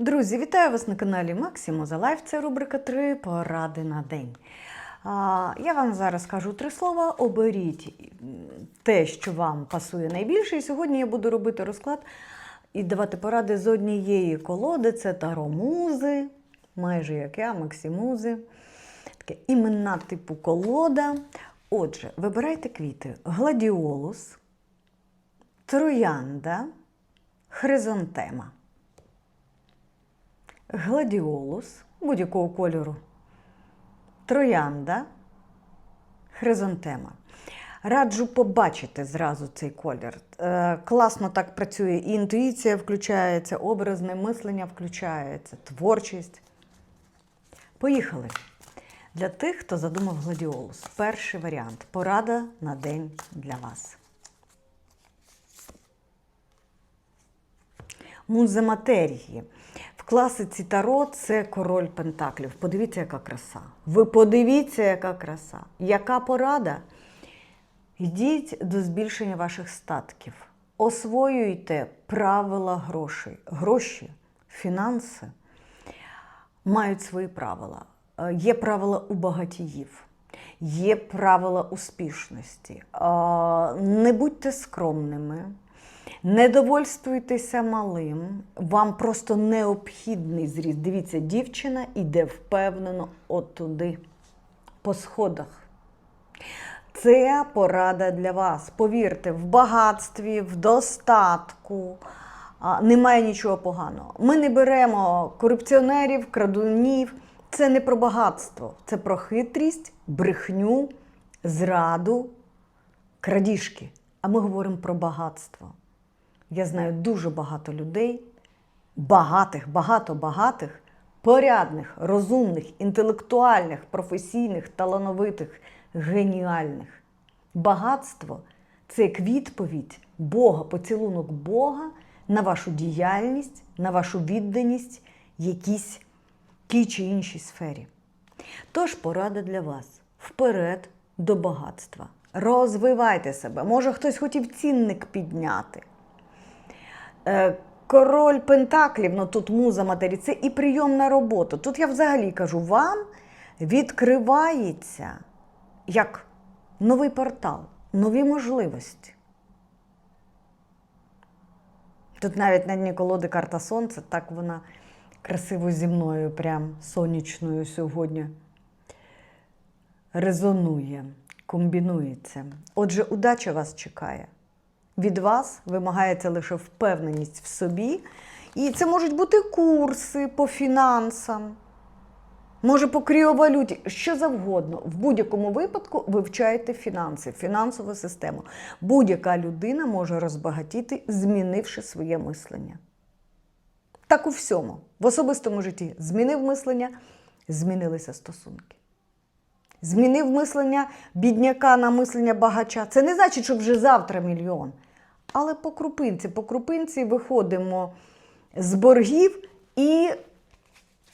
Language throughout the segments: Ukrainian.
Друзі, вітаю вас на каналі Максимо за Лайф. Це рубрика 3 поради на день. Я вам зараз скажу три слова. Оберіть те, що вам пасує найбільше. І сьогодні я буду робити розклад і давати поради з однієї колоди. Це таромузи, майже як я, Максимузи. Таке імена типу колода. Отже, вибирайте квіти: гладіолус, троянда, хризантема гладіолус будь-якого кольору, троянда, хризантема. Раджу побачити зразу цей колір. Е, класно так працює і інтуїція включається, образне мислення включається, творчість. Поїхали. Для тих, хто задумав гладіолус. Перший варіант порада на день для вас. Муза матерії. Класиці Таро це король Пентаклів. Подивіться, яка краса. Ви подивіться, яка краса. Яка порада? Йдіть до збільшення ваших статків. Освоюйте правила грошей. Гроші, фінанси мають свої правила. Е, Є правила у багатіїв, є правила успішності. Е, Не будьте скромними. Не довольствуйтеся малим, вам просто необхідний зріст. Дивіться, дівчина йде впевнено отуди, по сходах. Це порада для вас. Повірте, в багатстві, в достатку немає нічого поганого. Ми не беремо корупціонерів, крадунів. Це не про багатство, це про хитрість, брехню, зраду, крадіжки. А ми говоримо про багатство. Я знаю дуже багато людей, багатих, багато багатих, порядних, розумних, інтелектуальних, професійних, талановитих, геніальних. Багатство це як відповідь Бога, поцілунок Бога на вашу діяльність, на вашу відданість якійсь тій чи іншій сфері. Тож порада для вас вперед до багатства. Розвивайте себе. Може, хтось хотів цінник підняти. Е, Король Пентаклів, ну тут муза матері, це і прийомна робота. Тут я взагалі кажу, вам відкривається як новий портал, нові можливості. Тут навіть на дні колоди карта Сонця, так вона красиво зі мною, прям сонячною сьогодні резонує, комбінується. Отже, удача вас чекає. Від вас вимагається лише впевненість в собі. І це можуть бути курси по фінансам, може по кріовалюті, що завгодно. В будь-якому випадку вивчайте фінанси, фінансову систему. Будь-яка людина може розбагатіти, змінивши своє мислення. Так у всьому. В особистому житті змінив мислення, змінилися стосунки. Змінив мислення бідняка на мислення багача. Це не значить, що вже завтра мільйон. Але по крупинці, по крупинці виходимо з боргів і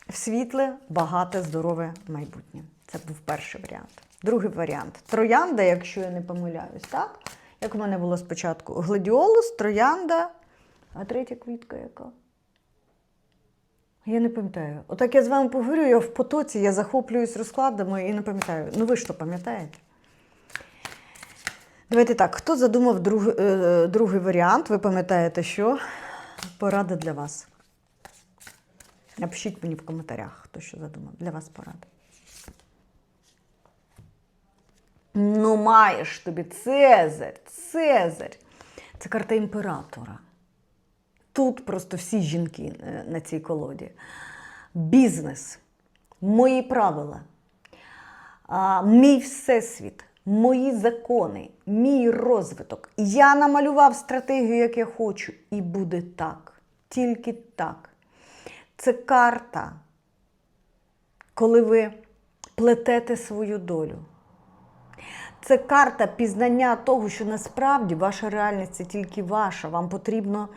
в світле, багате, здорове майбутнє. Це був перший варіант. Другий варіант. Троянда, якщо я не помиляюсь, так? Як в мене було спочатку? Гладіолус, троянда, а третя квітка яка? Я не пам'ятаю. Отак я з вами поговорю, я в потоці, я захоплююсь розкладами і не пам'ятаю. Ну ви ж то пам'ятаєте? Давайте так, хто задумав друг, е, другий варіант, ви пам'ятаєте, що? Порада для вас. Напишіть мені в коментарях, хто що задумав. Для вас порада. Ну, маєш тобі Цезарь, Цезарь. Це карта імператора. Тут просто всі жінки е, на цій колоді. Бізнес, мої правила, мій всесвіт, мої закони, мій розвиток. Я намалював стратегію, як я хочу, і буде так. Тільки так. Це карта, коли ви плетете свою долю. Це карта пізнання того, що насправді ваша реальність це тільки ваша. Вам потрібно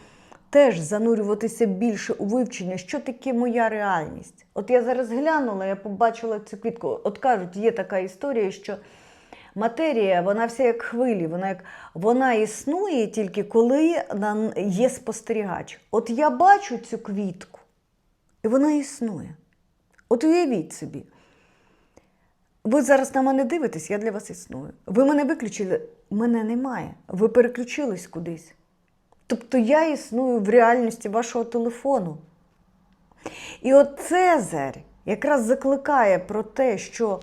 теж занурюватися більше у вивчення, що таке моя реальність. От я зараз глянула, я побачила цю квітку. От кажуть, є така історія, що матерія, вона вся як хвилі, вона як вона існує тільки коли є спостерігач. От я бачу цю квітку. І вона існує. От уявіть собі, ви зараз на мене дивитесь, я для вас існую. Ви мене виключили, мене немає. Ви переключились кудись. Тобто я існую в реальності вашого телефону. І от Цезарь якраз закликає про те, що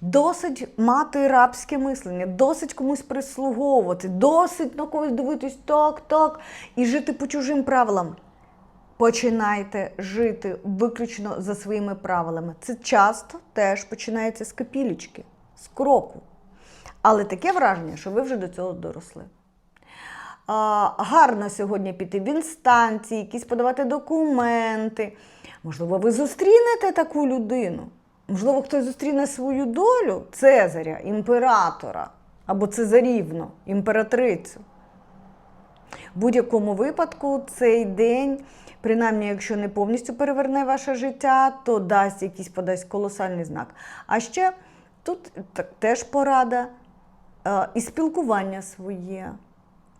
досить мати рабське мислення, досить комусь прислуговувати, досить на когось дивитись так, так, і жити по чужим правилам. Починайте жити виключно за своїми правилами. Це часто теж починається з капілічки, з кроку. Але таке враження, що ви вже до цього доросли. Гарно сьогодні піти в інстанції, якісь подавати документи. Можливо, ви зустрінете таку людину. Можливо, хтось зустріне свою долю Цезаря, імператора або Цезарівну, імператрицю. В будь-якому випадку цей день, принаймні, якщо не повністю переверне ваше життя, то дасть якийсь подасть колосальний знак. А ще тут так, теж порада і спілкування своє.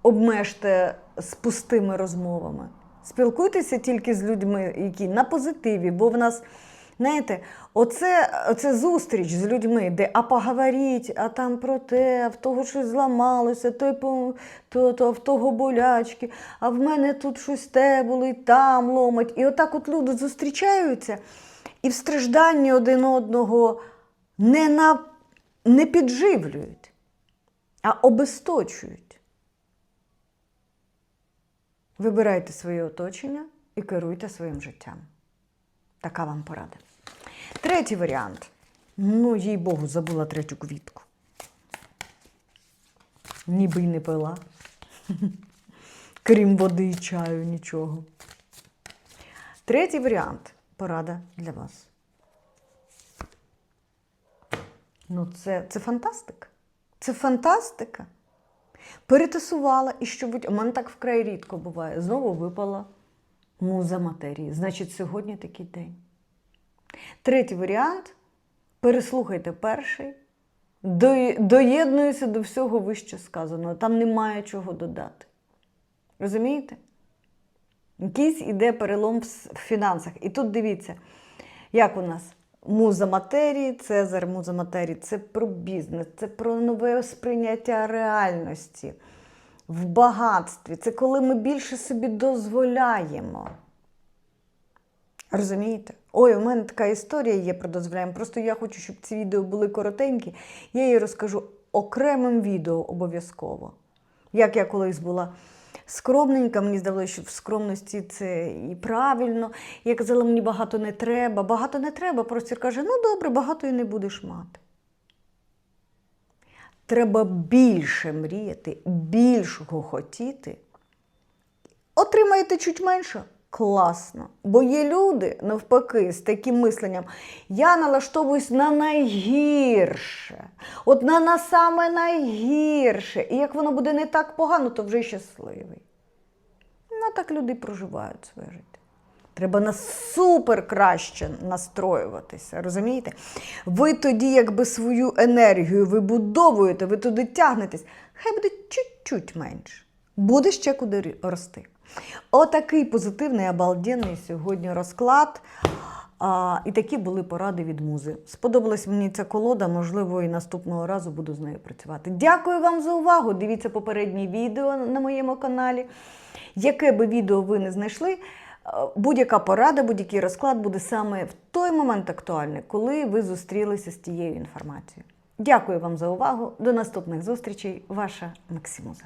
Обмежте з пустими розмовами. Спілкуйтеся тільки з людьми, які на позитиві, бо в нас, знаєте, оце, оце зустріч з людьми, де а поговоріть, а там про те, а в того щось зламалося, то, то, то в того болячки, а в мене тут щось те болить, там ломать. І отак от люди зустрічаються і в стражданні один одного не, на, не підживлюють, а обесточують. Вибирайте своє оточення і керуйте своїм життям. Така вам порада. Третій варіант. Ну, їй Богу, забула третю квітку. Ніби й не пила. Крім води і чаю, нічого. Третій варіант порада для вас. Ну, це, це фантастика. Це фантастика. Перетасувала і що будь. У мене так вкрай рідко буває. Знову випала муза матерії. Значить, сьогодні такий день. Третій варіант. Переслухайте перший. Доєднуюся до всього вище сказаного. Там немає чого додати. Розумієте? Якийсь іде перелом в фінансах. І тут дивіться, як у нас муза матерії, Цезар муза матерії це про бізнес, це про нове сприйняття реальності в багатстві. Це коли ми більше собі дозволяємо. Розумієте? Ой, у мене така історія є про дозволяємо. Просто я хочу, щоб ці відео були коротенькі. Я її розкажу окремим відео обов'язково. Як я колись була скромненька, мені здалося, що в скромності це і правильно. Я казала, мені багато не треба. Багато не треба. Простір каже, ну добре, багато і не будеш мати. Треба більше мріяти, більшого хотіти. Отримаєте чуть менше. Класно. Бо є люди, навпаки, з таким мисленням. Я налаштовуюсь на найгірше. От на, на саме найгірше. І як воно буде не так погано, то вже щасливий. Ну, так люди проживають своє життя. Треба на супер краще настроюватися, розумієте? Ви тоді, якби свою енергію вибудовуєте, ви туди тягнетесь, хай буде чуть-чуть менше. Буде ще куди рости. Отакий позитивний, обалденний сьогодні розклад. А, і такі були поради від музи. Сподобалась мені ця колода, можливо, і наступного разу буду з нею працювати. Дякую вам за увагу. Дивіться попередні відео на моєму каналі. Яке би відео ви не знайшли, е, будь-яка порада, будь-який розклад буде саме в той момент актуальний, коли ви зустрілися з тією інформацією. Дякую вам за увагу. До наступних зустрічей. Ваша Максимуза.